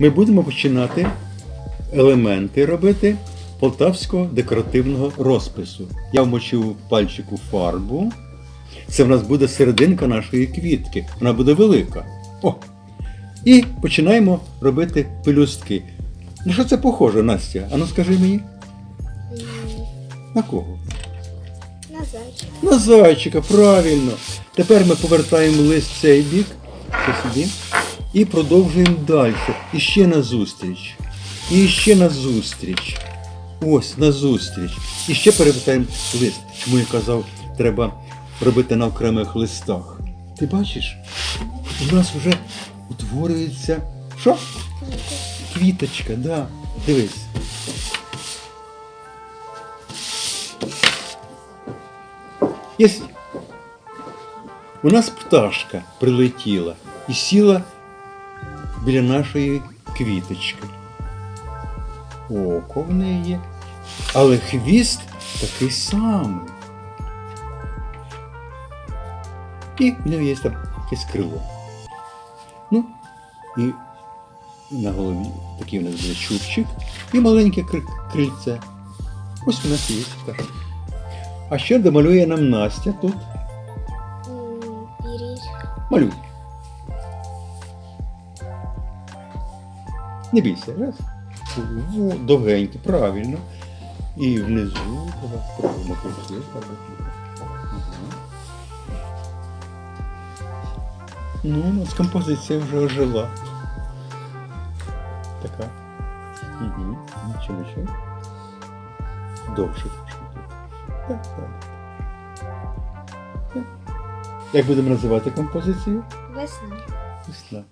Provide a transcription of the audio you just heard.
Ми будемо починати елементи робити полтавського декоративного розпису. Я вмочив пальчику фарбу. Це в нас буде серединка нашої квітки. Вона буде велика. О! І починаємо робити пелюстки. На що це похоже, Настя? Ану скажи мені, на кого? На зайчика. На зайчика, правильно. Тепер ми повертаємо лист в цей бік, це сюди, і продовжуємо далі. І ще на зустріч. І ще на зустріч. Ось на зустріч. І ще перевертаємо лист. Чому я казав, треба робити на окремих листах. Ти бачиш? У нас вже утворюється. Що? Квіточка, да. Дивись. Єсть. У нас пташка прилетіла і сіла біля нашої квіточки. Око в неї є, але хвіст такий самий. І в нього є там якесь крило. Ну, і на голові такий у нас буде чубчик і маленьке крильце. Ось у нас є пташка. А ще домалює нам Настя тут. Малюй. Не бійся, раз. Во, довгенько, правильно. І внизу давай спробуємо кружки Ну, у нас композиція вже ожила. Така. Угу. Нічого, нічого. Довше так. Так. Як будемо називати композицію? Весна. Весна.